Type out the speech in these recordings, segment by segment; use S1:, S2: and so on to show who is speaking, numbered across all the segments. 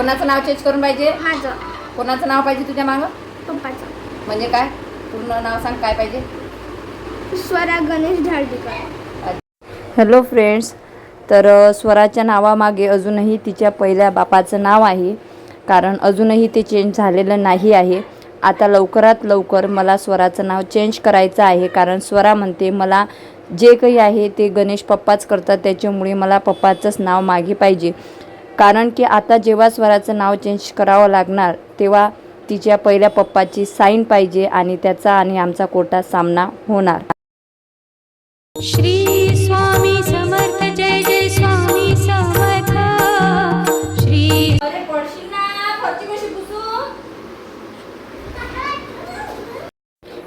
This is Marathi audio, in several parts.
S1: कोणाचं नाव चेंज करून पाहिजे?
S2: माझं.
S1: कोणाचं नाव पाहिजे तुझ्या मागं?
S2: पप्पाचं
S1: म्हणजे काय? पूर्ण नाव सांग काय पाहिजे?
S2: स्वरा गणेश ढाळडीकर
S1: हॅलो फ्रेंड्स तर अ, स्वराच्या नावामागे अजूनही तिच्या पहिल्या बापाचं नाव आहे. कारण अजूनही ते चेंज झालेलं नाही आहे. आता लवकरात लवकर मला स्वराचं नाव चेंज करायचं आहे. कारण स्वरा म्हणते मला जे काही आहे ते गणेश पप्पाच करतात. त्याच्यामुळे मला पप्पाचंच नाव मागे पाहिजे. कारण की आता जेव्हा स्वराचं नाव चेंज करावं लागणार तेव्हा तिच्या पहिल्या पप्पाची साईन पाहिजे आणि त्याचा आणि आमचा कोटा सामना होणार.
S3: श्री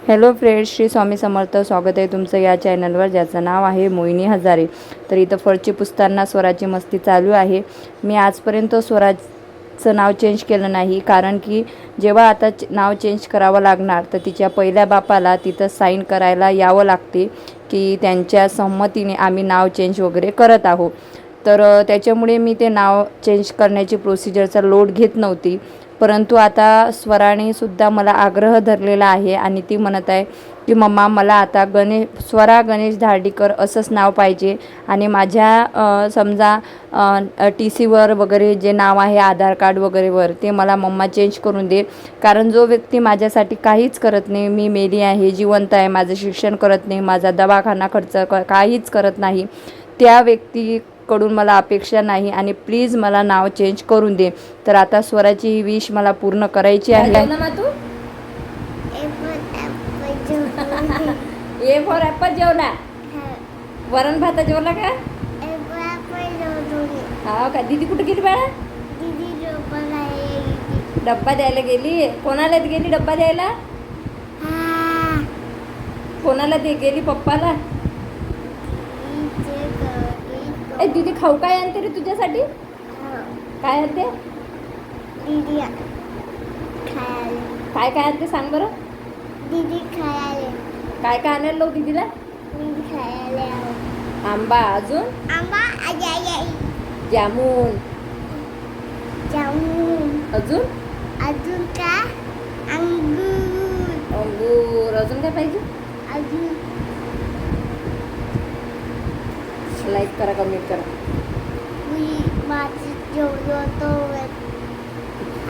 S1: हॅलो फ्रेंड्स श्री स्वामी समर्थ स्वागत आहे तुमचं या चॅनलवर ज्याचं नाव आहे मोहिनी हजारे. तर इथं फळची पुसताना स्वराची मस्ती चालू आहे. मी आजपर्यंत स्वराजचं नाव चेंज केलं नाही कारण की जेव्हा आता च- नाव चेंज करावं लागणार तर तिच्या पहिल्या बापाला तिथं साईन करायला यावं लागते की त्यांच्या संमतीने आम्ही नाव चेंज वगैरे करत आहोत. तर त्याच्यामुळे मी ते नाव चेंज करण्याची प्रोसिजरचा लोड घेत नव्हती. परंतु आता स्वराने सुद्धा मला आग्रह धरलेला आहे आणि ती म्हणत आहे की मम्मा मला आता गणेश स्वरा गणेश धार्डीकर असंच नाव पाहिजे आणि माझ्या समजा टी सीवर वगैरे जे नाव आहे आधार कार्ड वगैरेवर ते मला मम्मा चेंज करून दे. कारण जो व्यक्ती माझ्यासाठी काहीच करत नाही मी मेली आहे जिवंत आहे माझं शिक्षण करत नाही माझा दवाखाना खर्च क काहीच करत नाही त्या व्यक्ती व्यक्तीकडून मला अपेक्षा नाही आणि प्लीज मला नाव चेंज करून दे. तर आता स्वराची ही विश मला पूर्ण करायची आहे. ए फॉर ॲपल जेवला? वरण भात जेवला का? हा का? दीदी कुठे गेली बाळा? डब्बा द्यायला गेली? कोणाला गेली डब्बा द्यायला? कोणाला दे गेली पप्पाला? ए दीदी खाऊ काय आणते रे तुझ्यासाठी? काय आणते? काय काय आणते सांग बरं.
S2: दीदी खायला.
S1: काय काय आणायला लावू दीदीला?
S2: दीदी खायला.
S1: आंबा अजून?
S2: आंबा
S1: जामून.
S2: जाऊन
S1: अजून?
S2: अजून का? अंगूर.
S1: अंगूर. अजून काय पाहिजे?
S2: अजून
S1: लाईक करा कमेंट करा
S2: मी माझी जेवलो तो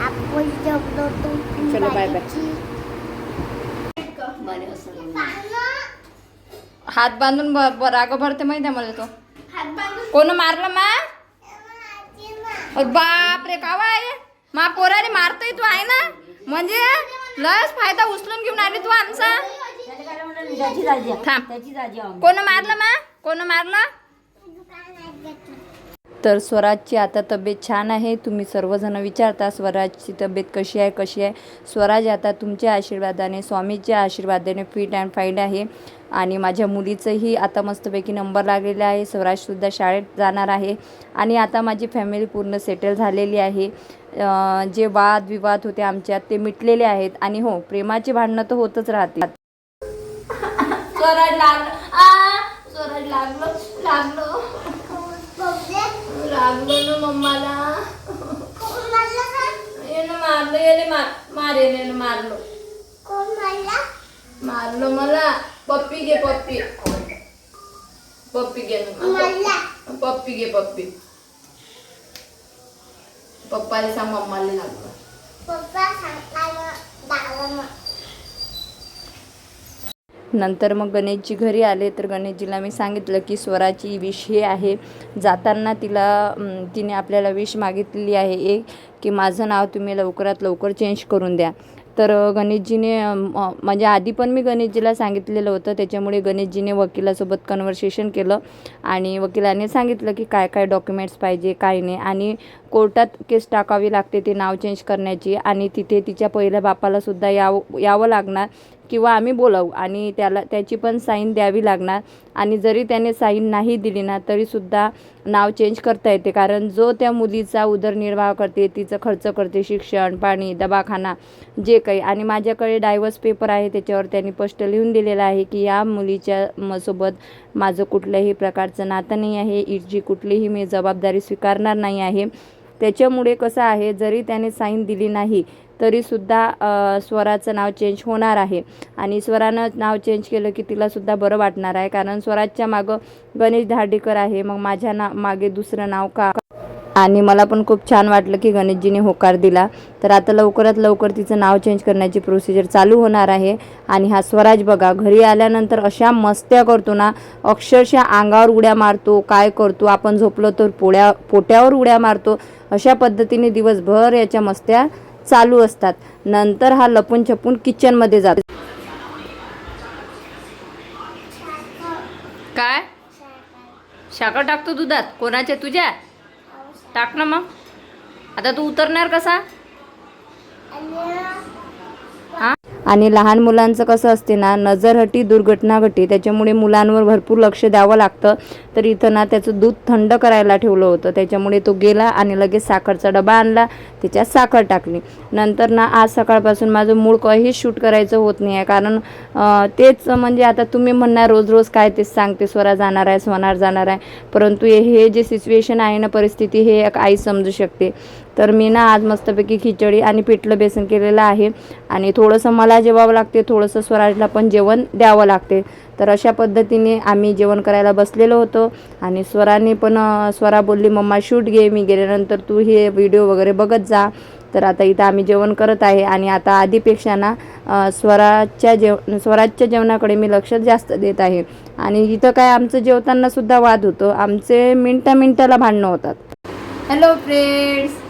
S2: आपण जेवलो तो
S1: चलो, बाय, बाय.
S2: बाईची.
S1: हात बांधून ब- ब- राग भरते माहिती आहे मला तो कोण मारलं मा अरे बाप रे कावा आहे मा पोराने मारतोय तू आहे ना म्हणजे लस फायदा उचलून घेऊन आली तू आमचा थांब कोण मारलं मा कोण मारलं तर स्वराजची आता तब्येत छान आहे. तुम्ही सर्वजण विचारता स्वराजची तब्येत कशी आहे कशी आहे? स्वराज आता तुमच्या आशीर्वादाने स्वामीच्या आशीर्वादाने फिट अँड फाईन आहे. आणि माझ्या मुलीचंही आता मस्तपैकी नंबर लागलेला आहे. स्वराजसुद्धा शाळेत जाणार आहे. आणि आता माझी फॅमिली पूर्ण सेटल झालेली आहे. जे वादविवाद होते आमच्यात ते मिटलेले आहेत. आणि हो प्रेमाचे भांडणं तर होतच राहते. स्वराज लागलं. आ लागलं. लागलं लागलं ना मम्माला
S2: कोण मारलं का?
S1: येणं मारलं येणे मार मार येणे मारलं
S2: कोण मारला
S1: मारलं मला पप्पी घे पप्पी पप्पी घे ना.
S2: मारला
S1: पप्पी घे पप्पी पप्पाला सांग मम्माला लागलं
S2: पप्पा सांगताना लागलं मग
S1: नंतर मग गणेशजी घरी आले. तर गणेशजीला मी सांगितलं की स्वराची विश हे आहे. जाताना तिला तिने आपल्याला विष मागितलेली आहे एक की माझं नाव तुम्ही लवकरात लवकर चेंज करून द्या. तर गणेशजीने म्हणजे आधी पण मी गणेशजीला सांगितलेलं होतं. त्याच्यामुळे गणेशजीने वकिलासोबत कन्व्हर्सेशन केलं आणि वकिलाने सांगितलं की काय काय डॉक्युमेंट्स पाहिजे काय नाही. आणि कोर्टात केस टाकावी लागते ते नाव चेंज करण्याची. आणि तिथे तिच्या पहिल्या बापालासुद्धा यावं यावं लागणार. किंवा आम्ही बोलावू. आणि त्याला त्याची पण साईन द्यावी लागणार. आणि जरी त्याने साईन नाही दिली ना तरीसुद्धा नाव चेंज करता येते. कारण जो त्या मुलीचा उदरनिर्वाह करते तिचं खर्च करते शिक्षण पाणी दवाखाना जे काही. आणि माझ्याकडे डायव्हर्स पेपर आहे त्याच्यावर त्यांनी स्पष्ट लिहून दिलेलं आहे की या मुलीच्या म- सोबत माझं कुठल्याही प्रकारचं नातं नाही आहे. इटची कुठलीही मी जबाबदारी स्वीकारणार नाही आहे. त्याच्यामुळे कसं आहे जरी त्याने साईन दिली नाही तरीसुद्धा स्वराचं नाव चेंज होणार आहे. आणि स्वरानं नाव चेंज केलं की तिलासुद्धा बरं वाटणार आहे. कारण स्वराजच्या मागं गणेश धार्डेकर आहे. मग माझ्या ना मागे दुसरं नाव का? आणि मला पण खूप छान वाटलं की गणेशजीने होकार दिला. तर आता लवकरात लवकर तिचं नाव चेंज करण्याची प्रोसिजर चालू होणार आहे. आणि हा स्वराज बघा घरी आल्यानंतर अशा मस्त्या करतो ना अक्षरशः अंगावर उड्या मारतो काय करतो आपण झोपलो तर पोळ्या पोट्यावर उड्या मारतो अशा पद्धतीने दिवसभर याच्या मस्त्या चालू असतात. नंतर हा लपून छपून किचनमध्ये जातो. काय? साखर टाकतो दुधात? कोणाच्या तुझ्या? टाक ना मग. आता तू उतरणार कसा? आणि लहान मुलांचं कसं असते ना नजरहटी दुर्घटना घटी त्याच्यामुळे मुलांवर भरपूर लक्ष द्यावं लागतं. तर इथं ना त्याचं दूध थंड करायला ठेवलं होतं. त्याच्यामुळे तो गेला आणि लगेच साखरचा डबा आणला त्याच्यात साखर टाकली. नंतर ना आज सकाळपासून माझं मूळ काही शूट करायचं होत नाही आहे. कारण तेच म्हणजे आता तुम्ही म्हणणार रोज रोज काय तेच सांगते स्वरा जाणार आहे स्वनार जाणार आहे. परंतु हे- हे जे सिच्युएशन आहे ना परिस्थिती हे एक आई समजू शकते. तर मी ना आज मस्तपैकी खिचडी आणि पिठलं बेसन केलेलं आहे. आणि थोडंसं मला जेवावं लागते थोडंसं स्वराजला पण जेवण द्यावं लागते. तर अशा पद्धतीने आम्ही जेवण करायला बसलेलो होतो. आणि स्वराने पण स्वरा बोलली मम्मा शूट घे मी गेल्यानंतर तू हे व्हिडिओ वगैरे बघत जा. तर आता इथं आम्ही जेवण करत आहे. आणि आता आधीपेक्षा ना स्वराच्या जेव स्वराजच्या जेवणाकडे मी लक्ष जास्त देत आहे. आणि इथं काय आमचं जेवतानासुद्धा वाद होतो. आमचे मिनटा मिनटाला भांडणं होतात. हॅलो फ्रेंड्स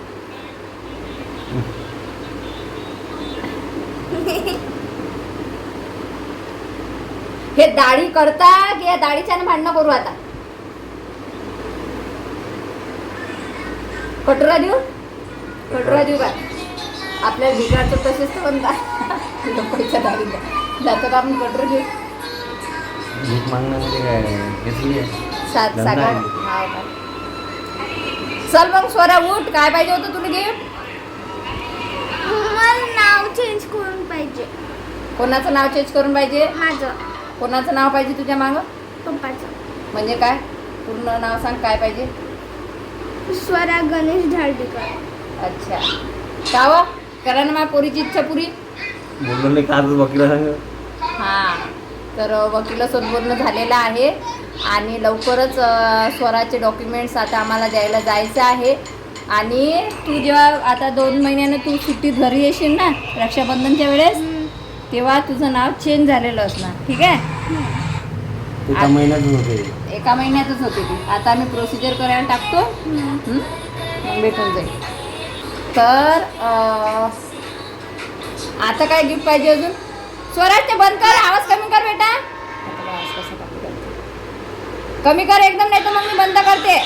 S1: हे दाढी करता की या दाढीच्या भांडणं करू आता? कटोरा देऊ? कटोरा देऊ का आपल्या बिगाचं तसेच तर म्हणता लोकांच्या दाढी जातं का आपण कटोरा घेऊ
S4: भीक मागण्यामध्ये काय घेतली आहे.
S1: सात का? चल मग स्वरा उठ. काय पाहिजे होतं तुला गिफ्ट?
S2: मला नाव चेंज करून पाहिजे.
S1: कोणाचं नाव चेंज करून पाहिजे?
S2: माझं.
S1: कोणाचं नाव पाहिजे तुझ्या मागं?
S2: पप्पाचं.
S1: म्हणजे काय? पूर्ण नाव सांग काय पाहिजे?
S2: स्वरा गणेश ढालडेकर
S1: अच्छा. का व करा ना माझ्या पोरीची इच्छा पुरी.
S4: बोललो नाही का आज वकीला सांग
S1: हां. तर वकिलासोबत बोलणं झालेलं आहे. आणि लवकरच अ, स्वराचे डॉक्युमेंट्स आता आम्हाला द्यायला जायचं आहे. आणि तू जेव्हा आता दोन महिन्यानं तू सुट्टीत घरी येशील ना रक्षाबंधनच्या वेळेस तेव्हा तुझं नाव चेंज झालेलं असणार ठीक आहे?
S4: एका महिन्यातच होते.
S1: एका महिन्यातच होते ती. आता आम्ही प्रोसिजर करायला टाकतो? मग भेटून जाईल. तर आता काय गिफ्ट पाहिजे अजून? स्वराज ते बंद कर आवाज कमी कर बेटा. आवाज कसा कमी कर एकदम नाही तर मग मी बंद करते.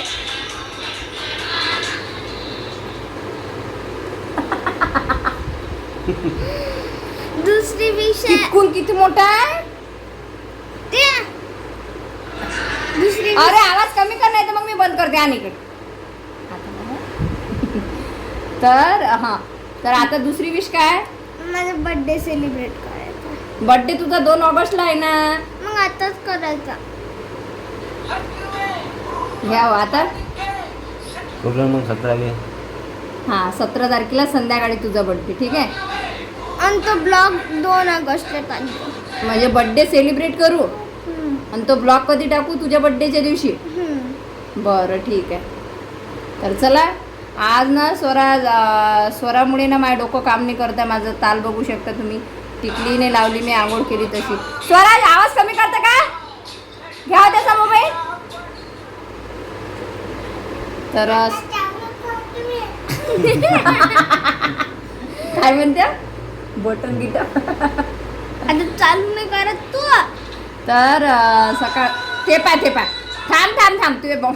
S2: विषय
S1: कितकून किती मोठा आहे?
S2: ते. दुसरी
S1: अरे आवाज कमी कर नाही तर मग मी बंद करते आणि इकडे. आता बघा. तर हां. तर आता दुसरी विश काय?
S2: माझा बर्थडे सेलिब्रेट करायचा.
S1: बर्थडे तुझा दोन ऑगस्टला आहे ना?
S2: मग आताच करायचा.
S1: घ्या हो आता.
S4: कुठलं मग सतराले
S1: हां सतरा तारखेला संध्याकाळी तुझा बर्थडे ठीक आहे?
S2: आणि तो ब्लॉग दोन ऑगस्टला टाकतो
S1: म्हणजे बर्थडे सेलिब्रेट करू? आणि तो ब्लॉग कधी टाकू? तुझ्या बर्थडेच्या दिवशी. बरं ठीक आहे. तर चला आज ना स्वरा स्वरामुळे ना माझं डोकं काम नाही करत आहे. माझं ताल बघू शकता तुम्ही. टिकलीने लावली मी आंघोळ केली तशी. स्वराज आवाज कमी करता का? घ्या त्याचा मोबाईल तर काय म्हणत्या बटन गिटा
S2: आता चालू नाही करत तू.
S1: तर सकाळ ते पा ते पा थांब थांब थांब तू बॉ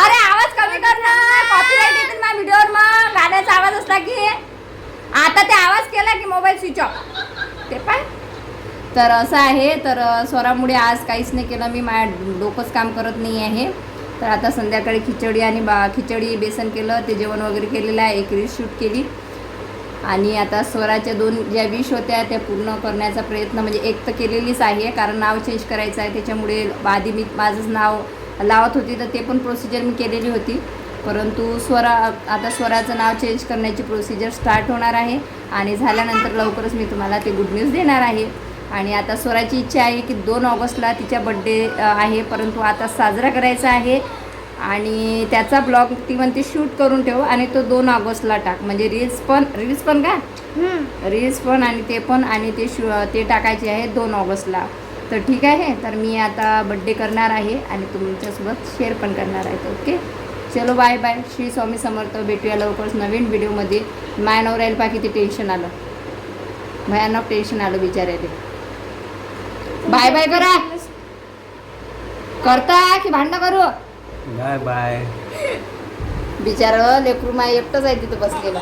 S1: अरे आवाज कमी कर ना. कॉपीराईट येते ना व्हिडिओवर मग. गाण्याचा आवाज असला की. आता ते आवाज केला की मोबाईल स्विच ऑफ ते पाय तर असं आहे. तर स्वरामुळे आज काहीच नाही केलं. मी माझ्या डोकंच काम करत नाही आहे. तर आता संध्याकाळी खिचडी आणि बा खिचडी बेसन केलं ते जेवण वगैरे केलेलं आहे एक रील शूट केली. आणि आता स्वराच्या दोन ज्या विश होत्या त्या पूर्ण करण्याचा प्रयत्न म्हणजे एक तर केलेलीच आहे कारण नाव चेंज करायचं आहे त्याच्यामुळे आधी मी माझंच नाव लावत होती तर ते पण प्रोसिजर मी केलेली होती. परंतु स्वरा आता स्वराचं नाव चेंज करण्याची प्रोसिजर स्टार्ट होणार आहे. आणि झाल्यानंतर लवकरच मी तुम्हाला ते गुड न्यूज देणार आहे. आणि आता स्वराची इच्छा आहे की दोन ऑगस्टला तिच्या बड्डे आहे. परंतु आता साजरा करायचा आहे. आणि त्याचा ब्लॉग ती म्हणते शूट करून ठेव आणि तो दोन ऑगस्टला टाक. म्हणजे रील्स पण रील्स पण का. रील्स पण आणि ते पण आणि ते शू ते टाकायचे आहे दोन ऑगस्टला. तर ठीक आहे. तर मी आता बड्डे करणार आहे आणि तुमच्यासोबत शेअर पण करणार आहे. ओके चलो बाय बाय श्री स्वामी समर्थ. भेटूया लवकरच नवीन व्हिडिओमध्ये माय नवऱ्याला पा किती टेन्शन आलं. भयानक टेन्शन आलं बिचारायला बाय बाय करा. करता की भांडणं करू?
S4: Bye bye.
S1: बिचारं लेकरू माय एकटंच आहे तिथं बसलेलं.